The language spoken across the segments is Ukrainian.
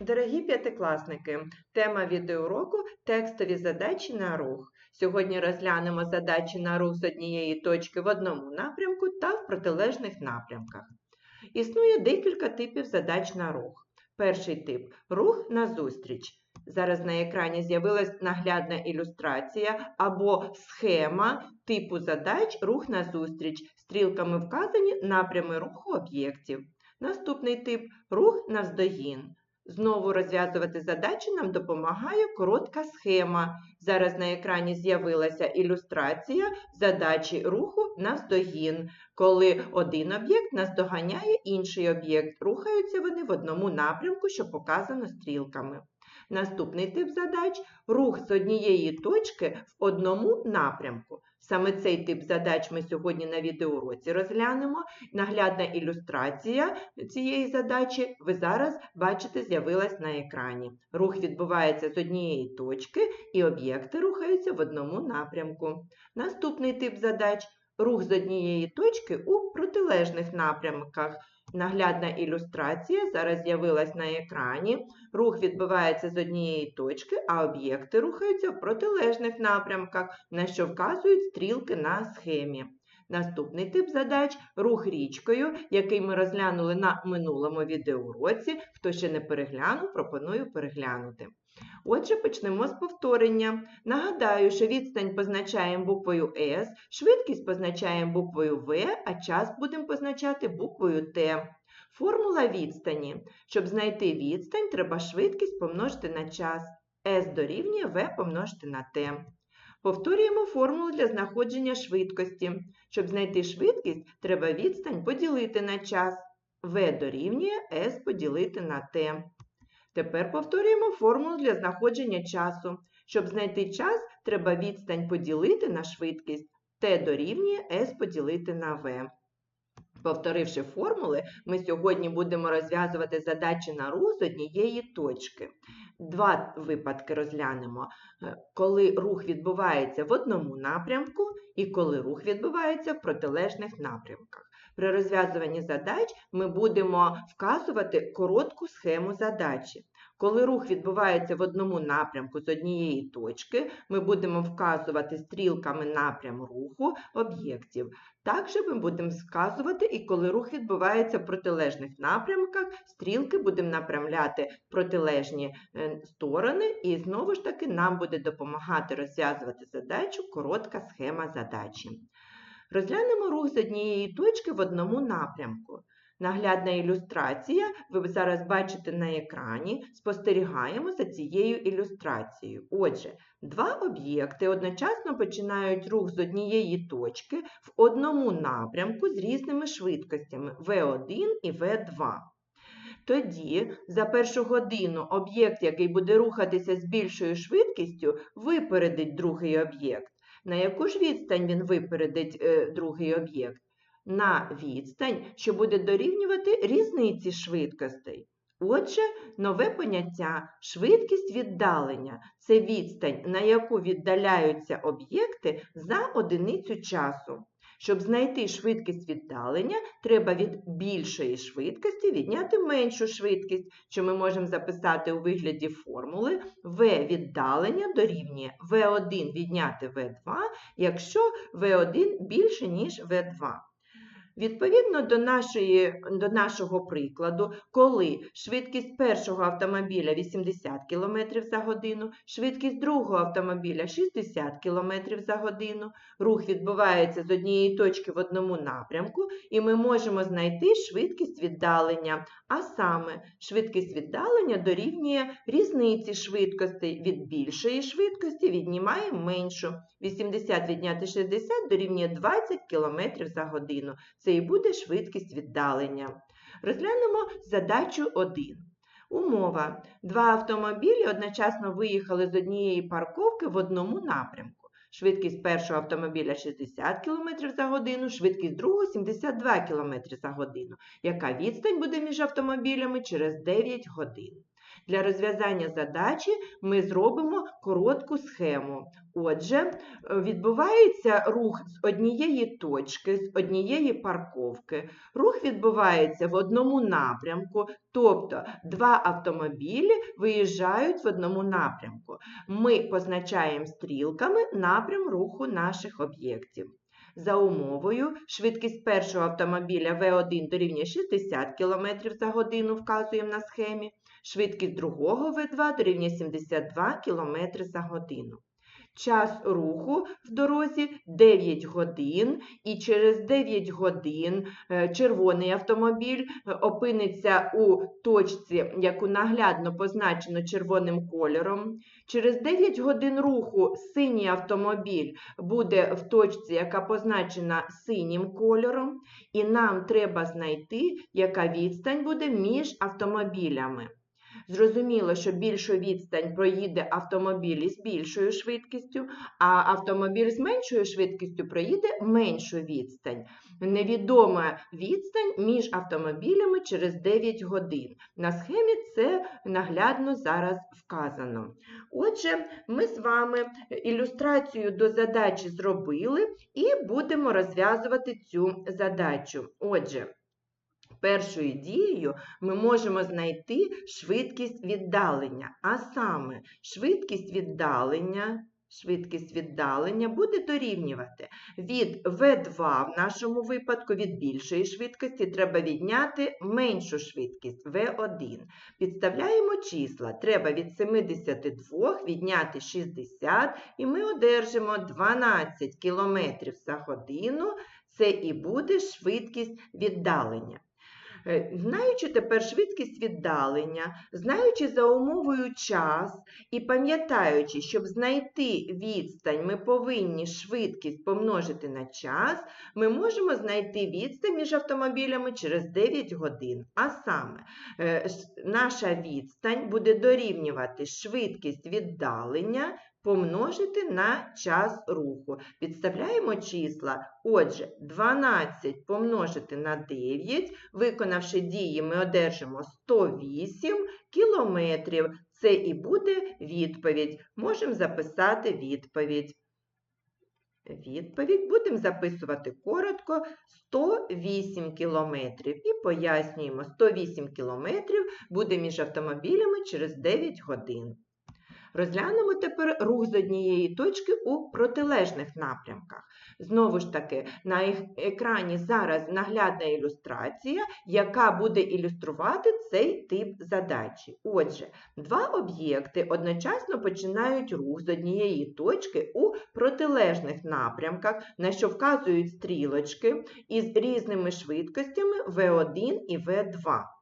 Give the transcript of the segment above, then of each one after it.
Дорогі п'ятикласники, тема відеоуроку текстові задачі на рух. Сьогодні розглянемо задачі на рух з однієї точки в одному напрямку та в протилежних напрямках. Існує декілька типів задач на рух. Перший тип рух назустріч. Зараз на екрані з'явилась наглядна ілюстрація або схема типу задач рух назустріч. Стрілками вказані напрями руху об'єктів. Наступний тип рух навздогін. Знову розв'язувати задачі нам допомагає коротка схема. Зараз на екрані з'явилася ілюстрація задачі руху навздогін, коли один об'єкт наздоганяє інший об'єкт. Рухаються вони в одному напрямку, що показано стрілками. Наступний тип задач рух з однієї точки в одному напрямку. Саме цей тип задач ми сьогодні на відеоуроці розглянемо. Наглядна ілюстрація цієї задачі ви зараз бачите з'явилась на екрані. Рух відбувається з однієї точки і об'єкти рухаються в одному напрямку. Наступний тип задач рух з однієї точки у протилежних напрямках. Наглядна ілюстрація зараз з'явилась на екрані. Рух відбувається з однієї точки, а об'єкти рухаються в протилежних напрямках, на що вказують стрілки на схемі. Наступний тип задач рух річкою, який ми розглянули на минулому відеоуроці. Хто ще не переглянув, пропоную переглянути. Отже, почнемо з повторення. Нагадаю, що відстань позначаємо буквою S, швидкість позначаємо буквою V, а час будемо позначати буквою T. Формула відстані. Щоб знайти відстань, треба швидкість помножити на час. S дорівнює V помножити на T. Повторюємо формулу для знаходження швидкості. Щоб знайти швидкість, треба відстань поділити на час. V дорівнює S поділити на T. Тепер повторюємо формулу для знаходження часу. Щоб знайти час, треба відстань поділити на швидкість. T дорівнює S поділити на V. Повторивши формули, ми сьогодні будемо розв'язувати задачі на рух з однієї точки. Два випадки розглянемо, е, коли рух відбувається в одному напрямку і коли рух відбувається в протилежних напрямках. При розв'язуванні задач ми будемо вказувати коротку схему задачі. Коли рух відбувається в одному напрямку з однієї точки, ми будемо вказувати стрілками напрям руху об'єктів. Також ми будемо вказувати і коли рух відбувається в протилежних напрямках, стрілки будемо направляти в протилежні е, сторони, і знову ж таки нам буде допомагати розв'язувати задачу коротка схема задачі. Розглянемо рух з однієї точки в одному напрямку. Наглядна ілюстрація, ви зараз бачите на екрані, спостерігаємо за цією ілюстрацією. Отже, два об'єкти одночасно починають рух з однієї точки в одному напрямку з різними швидкостями V1 і V2. Тоді за першу годину об'єкт, який буде рухатися з більшою швидкістю, випередить другий об'єкт. На яку ж відстань він випередить е, другий об'єкт? На відстань, що буде дорівнювати різниці швидкостей. Отже, нове поняття швидкість віддалення це відстань, на яку віддаляються об'єкти за одиницю часу. Щоб знайти швидкість віддалення, треба від більшої швидкості відняти меншу швидкість, що ми можемо записати у вигляді формули v віддалення дорівнює v1 відняти v2, якщо v1 більше, ніж v2. Відповідно до нашої, до нашого прикладу, коли швидкість першого автомобіля 80 км за годину, швидкість другого автомобіля 60 км за годину, рух відбувається з однієї точки в одному напрямку, і ми можемо знайти швидкість віддалення. А саме, швидкість віддалення дорівнює різниці швидкостей від більшої швидкості віднімаємо меншу. 80 відняти 60 дорівнює 20 км за годину. Це і буде швидкість віддалення. Розглянемо задачу 1. Умова. Два автомобілі одночасно виїхали з однієї парковки в одному напрямку. Швидкість першого автомобіля 60 км за годину, швидкість другого 72 км за годину. Яка відстань буде між автомобілями через 9 годин? Для розв'язання задачі ми зробимо коротку схему. Отже, відбувається рух з однієї точки, з однієї парковки. Рух відбувається в одному напрямку, тобто два автомобілі виїжджають в одному напрямку. Ми позначаємо стрілками напрям руху наших об'єктів. За умовою, швидкість першого автомобіля В1 дорівнює 60 км за годину, вказуємо на схемі, швидкість другого В2 дорівнює 72 км за годину. Час руху в дорозі 9 годин, і через 9 годин е, червоний автомобіль е, опиниться у точці, яку наглядно позначено червоним кольором. Через 9 годин руху синій автомобіль буде в точці, яка позначена синім кольором, і нам треба знайти, яка відстань буде між автомобілями. Зрозуміло, що більшу відстань проїде автомобіль із більшою швидкістю, а автомобіль з меншою швидкістю проїде меншу відстань. Невідома відстань між автомобілями через 9 годин. На схемі це наглядно зараз вказано. Отже, ми з вами ілюстрацію до задачі зробили і будемо розв'язувати цю задачу. Отже, Першою дією ми можемо знайти швидкість віддалення, а саме швидкість віддалення швидкість віддалення буде дорівнювати від V2 в нашому випадку від більшої швидкості треба відняти меншу швидкість V1. Підставляємо числа. Треба від 72 відняти 60 і ми одержимо 12 км за годину. Це і буде швидкість віддалення. Е, знаючи тепер швидкість віддалення, знаючи за умовою час і пам'ятаючи, щоб знайти відстань, ми повинні швидкість помножити на час, ми можемо знайти відстань між автомобілями через 9 годин. А саме, е, наша відстань буде дорівнювати швидкість віддалення помножити на час руху. Підставляємо числа. Отже, 12 помножити на 9, виконавши дії, ми одержимо 108 кілометрів. Це і буде відповідь. Можемо записати відповідь. Відповідь будемо записувати коротко 108 кілометрів. І пояснюємо, 108 кілометрів буде між автомобілями через 9 годин. Розглянемо тепер рух з однієї точки у протилежних напрямках. Знову ж таки, на екрані зараз наглядна ілюстрація, яка буде ілюструвати цей тип задачі. Отже, два об'єкти одночасно починають рух з однієї точки у протилежних напрямках, на що вказують стрілочки із різними швидкостями V1 і V2.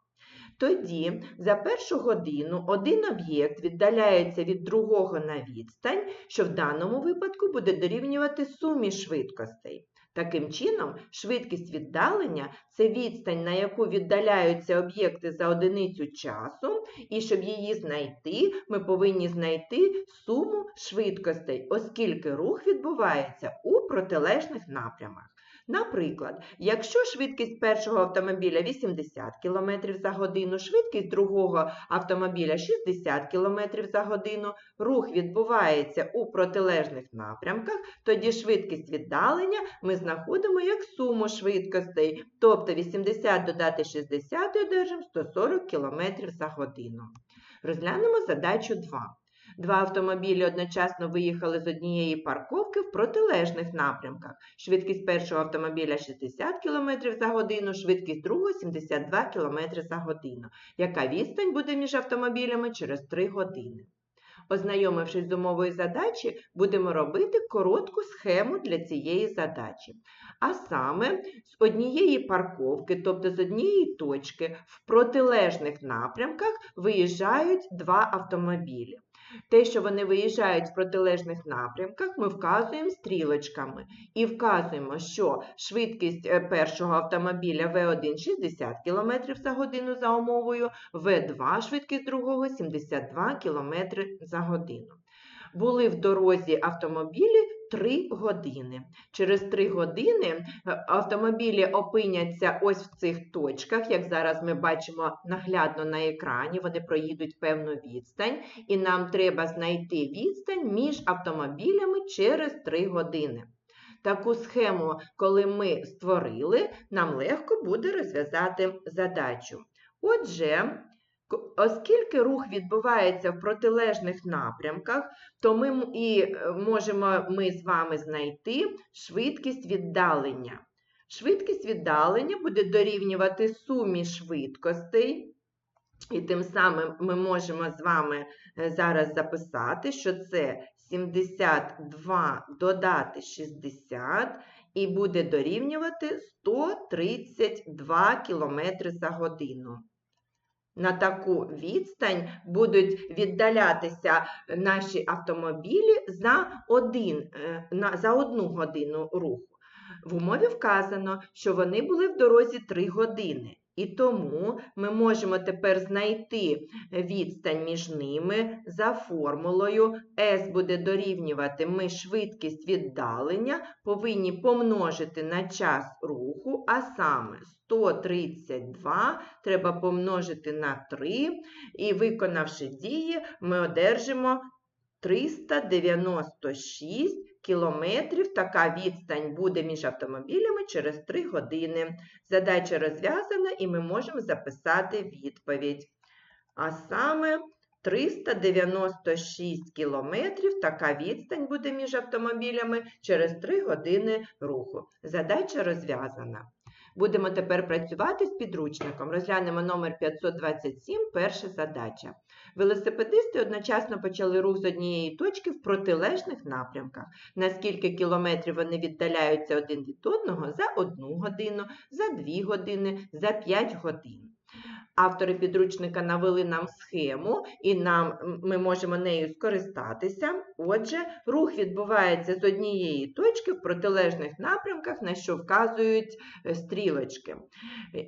Тоді за першу годину один об'єкт віддаляється від другого на відстань, що в даному випадку буде дорівнювати сумі швидкостей. Таким чином, швидкість віддалення це відстань, на яку віддаляються об'єкти за одиницю часу, і щоб її знайти, ми повинні знайти суму швидкостей, оскільки рух відбувається у протилежних напрямах. Наприклад, якщо швидкість першого автомобіля 80 км за годину, швидкість другого автомобіля 60 км за годину, рух відбувається у протилежних напрямках, тоді швидкість віддалення ми знаходимо як суму швидкостей, тобто 80 додати 60 і одержимо 140 км за годину. Розглянемо задачу 2. Два автомобілі одночасно виїхали з однієї парковки в протилежних напрямках. Швидкість першого автомобіля 60 км за годину, швидкість другого 72 км за годину. Яка відстань буде між автомобілями через 3 години? Ознайомившись з умовою задачі, будемо робити коротку схему для цієї задачі. А саме з однієї парковки, тобто з однієї точки, в протилежних напрямках виїжджають два автомобілі. Те, що вони виїжджають в протилежних напрямках, ми вказуємо стрілочками. І вказуємо, що швидкість е, першого автомобіля В1 60 км за годину за умовою, В2 швидкість другого 72 км за годину. Були в дорозі автомобілі 3 години. Через 3 години е, автомобілі опиняться ось в цих точках, як зараз ми бачимо наглядно на екрані, вони проїдуть певну відстань, і нам треба знайти відстань між автомобілями через 3 години. Таку схему, коли ми створили, нам легко буде розв'язати задачу. Отже, Оскільки рух відбувається в протилежних напрямках, то ми і е, можемо ми з вами знайти швидкість віддалення. Швидкість віддалення буде дорівнювати сумі швидкостей, і тим самим ми можемо з вами е, зараз записати, що це 72 додати 60 і буде дорівнювати 132 км за годину. На таку відстань будуть віддалятися наші автомобілі за, один, на за одну годину руху. В умові вказано, що вони були в дорозі 3 години. І тому ми можемо тепер знайти відстань між ними за формулою S буде дорівнювати ми швидкість віддалення, повинні помножити на час руху, а саме 132 треба помножити на 3, і виконавши дії, ми одержимо 396 кілометрів така відстань буде між автомобілями через 3 години. Задача розв'язана і ми можемо записати відповідь. А саме 396 кілометрів така відстань буде між автомобілями через 3 години руху. Задача розв'язана. Будемо тепер працювати з підручником. Розглянемо номер 527, перша задача. Велосипедисти одночасно почали рух з однієї точки в протилежних напрямках. Наскільки кілометрів вони віддаляються один від одного за одну годину, за дві години, за п'ять годин. Автори підручника навели нам схему, і нам, ми можемо нею скористатися. Отже, рух відбувається з однієї точки в протилежних напрямках, на що вказують е, стрілочки.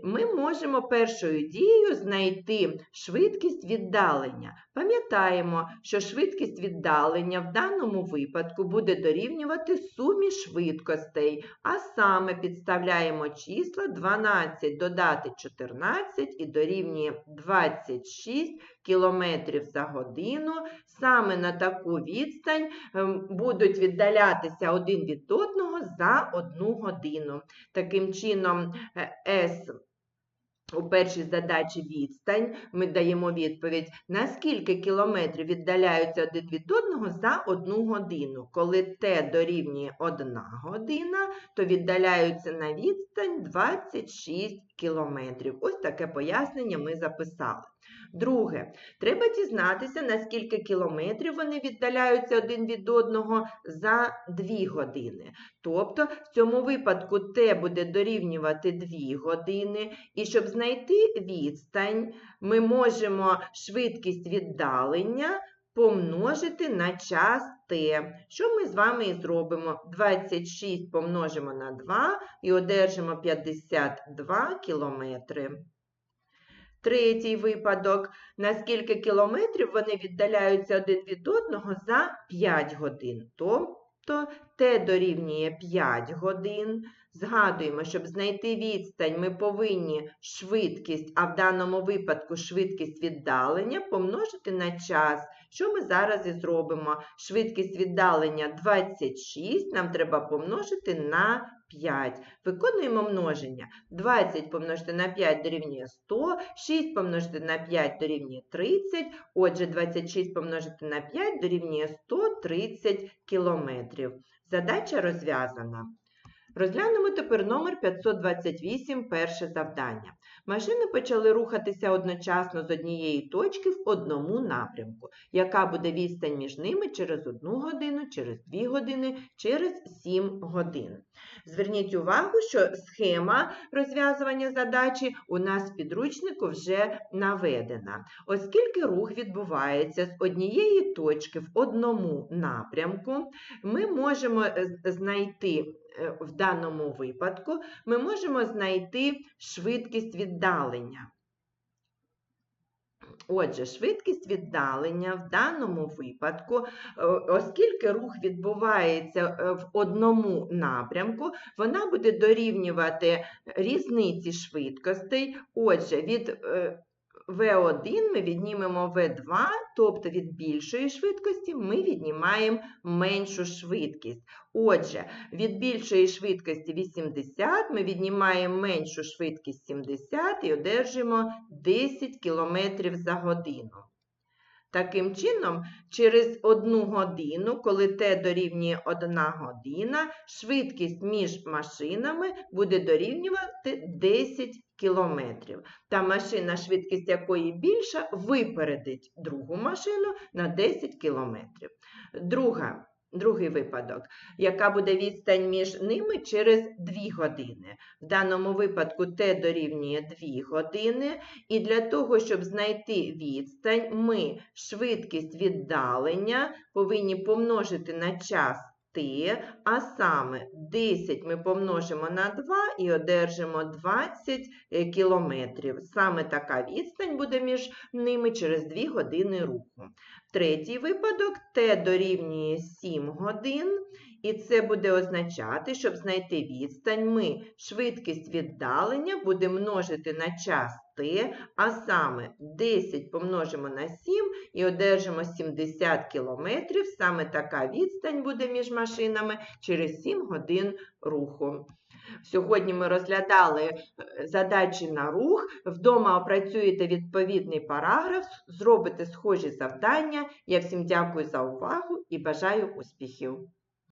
Ми можемо першою дією знайти швидкість віддалення. Пам'ятаємо, що швидкість віддалення в даному випадку буде дорівнювати сумі швидкостей, а саме підставляємо числа 12 додати 14 і дорівнює 26 км за годину. Саме на таку відстань ем, будуть віддалятися один від одного за одну годину. Таким чином, S е, у першій задачі відстань ми даємо відповідь, наскільки кілометрів віддаляються один від одного за одну годину. Коли Т дорівнює 1 година, то віддаляються на відстань 26 кілометрів. Ось таке пояснення ми записали. Друге, треба дізнатися, наскільки кілометрів вони віддаляються один від одного за 2 години. Тобто, в цьому випадку Т буде дорівнювати 2 години. І щоб знайти відстань, ми можемо швидкість віддалення помножити на час Т. Що ми з вами і зробимо? 26 помножимо на 2 і одержимо 52 кілометри. Третій випадок. Наскільки кілометрів вони віддаляються один від одного за 5 годин. Тобто Т дорівнює 5 годин. Згадуємо, щоб знайти відстань, ми повинні швидкість, а в даному випадку швидкість віддалення помножити на час. Що ми зараз і зробимо? Швидкість віддалення 26, нам треба помножити на 5. Виконуємо множення. 20 помножити на 5 дорівнює 100, 6 помножити на 5 дорівнює 30, отже, 26 помножити на 5 дорівнює 130 кілометрів. Задача розв'язана. Розглянемо тепер номер 528, перше завдання. Машини почали рухатися одночасно з однієї точки в одному напрямку. Яка буде відстань між ними через одну годину, через дві години, через 7 годин. Зверніть увагу, що схема розв'язування задачі у нас в підручнику вже наведена. Оскільки рух відбувається з однієї точки в одному напрямку, ми можемо е, знайти Е, в даному випадку ми можемо знайти швидкість віддалення. Отже, швидкість віддалення в даному випадку, е, оскільки рух відбувається е, в одному напрямку, вона буде дорівнювати різниці швидкостей. Отже, від е, V1 ми віднімемо V2, тобто від більшої швидкості ми віднімаємо меншу швидкість. Отже, від більшої швидкості 80 ми віднімаємо меншу швидкість 70 і одержимо 10 км за годину. Таким чином, через одну годину, коли t дорівнює 1 година, швидкість між машинами буде дорівнювати 10 км. Та машина, швидкість якої більша, випередить другу машину на 10 км. Друга, другий випадок, яка буде відстань між ними через 2 години. В даному випадку t дорівнює 2 години, і для того, щоб знайти відстань, ми швидкість віддалення повинні помножити на час t, а саме 10 ми помножимо на 2 і одержимо 20 е, кілометрів. Саме така відстань буде між ними через 2 години руху. Третій випадок Т дорівнює 7 годин, і це буде означати, щоб знайти відстань, ми швидкість віддалення будемо множити на час t, а саме 10 помножимо на 7 і одержимо 70 кілометрів. Саме така відстань буде між машинами через 7 годин руху. Сьогодні ми розглядали е, задачі на рух. Вдома опрацюєте відповідний параграф, зробите схожі завдання. Я всім дякую за увагу і бажаю успіхів!